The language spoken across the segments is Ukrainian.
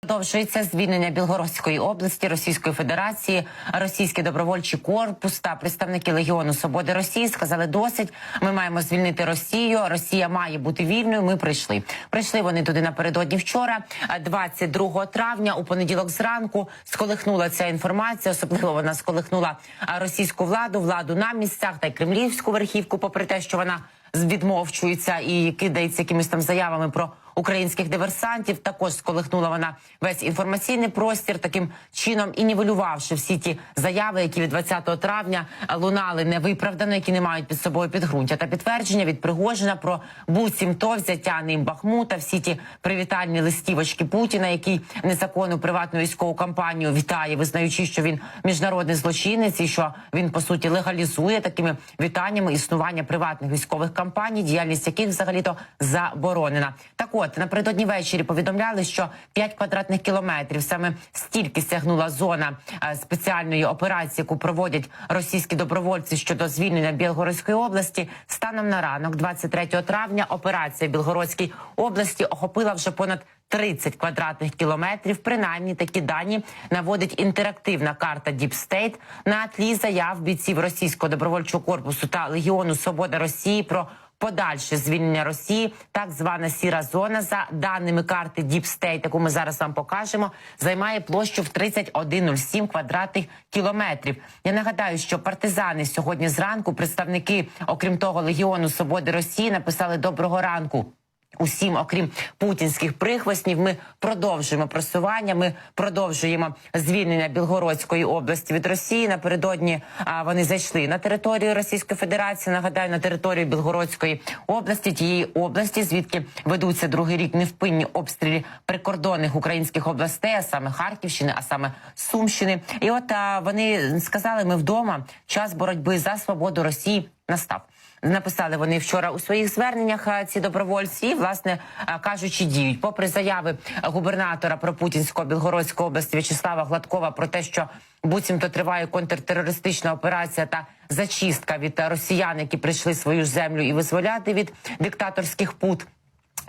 Продовжується звільнення Білгородської області Російської Федерації, російський добровольчий корпус та представники Легіону Свободи Росії сказали досить. Ми маємо звільнити Росію. Росія має бути вільною. Ми прийшли. Прийшли вони туди напередодні вчора, 22 травня. У понеділок зранку сколихнула ця інформація. Особливо вона сколихнула російську владу, владу на місцях та й кремлівську верхівку, попри те, що вона відмовчується і кидається якимись там заявами про українських диверсантів. Також сколихнула вона весь інформаційний простір таким чином і нівелювавши всі ті заяви, які від 20 травня лунали невиправдано, які не мають під собою підґрунтя та підтвердження від Пригожина про буцімто взяття ним Бахмута, всі ті привітальні листівочки Путіна, який незаконну приватну військову кампанію вітає, визнаючи, що він міжнародний злочинець і що він по суті легалізує такими вітаннями існування приватних військових кампаній, діяльність яких взагалі то заборонена. Так от напередодні ввечері повідомляли, що 5 квадратних кілометрів саме стільки сягнула зона е, спеціальної операції, яку проводять російські добровольці щодо звільнення Білгородської області. Станом на ранок, 23 травня, операція Білгородській області охопила вже понад 30 квадратних кілометрів. Принаймні такі дані наводить інтерактивна карта State на тлі заяв бійців російського добровольчого корпусу та легіону Свобода Росії про подальше звільнення Росії, так звана сіра зона, за даними карти State, яку ми зараз вам покажемо, займає площу в 31,07 квадратних кілометрів. Я нагадаю, що партизани сьогодні зранку, представники, окрім того, легіону Свободи Росії, написали доброго ранку. Усім, окрім путінських прихвостнів, ми продовжуємо просування. Ми продовжуємо звільнення Білгородської області від Росії. Напередодні а, вони зайшли на територію Російської Федерації. Нагадаю, на територію Білгородської області, тієї області, звідки ведуться другий рік невпинні обстріли прикордонних українських областей, а саме Харківщини, а саме Сумщини. І от а, вони сказали: ми вдома час боротьби за свободу Росії настав. Написали вони вчора у своїх зверненнях ці добровольці, і, власне кажучи, діють. Попри заяви губернатора про Путінського Білгородської області В'ячеслава Гладкова про те, що буцімто триває контртерористична операція та зачистка від росіян, які прийшли свою землю і визволяти від диктаторських пут.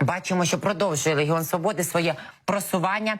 Бачимо, що продовжує Легіон Свободи своє просування.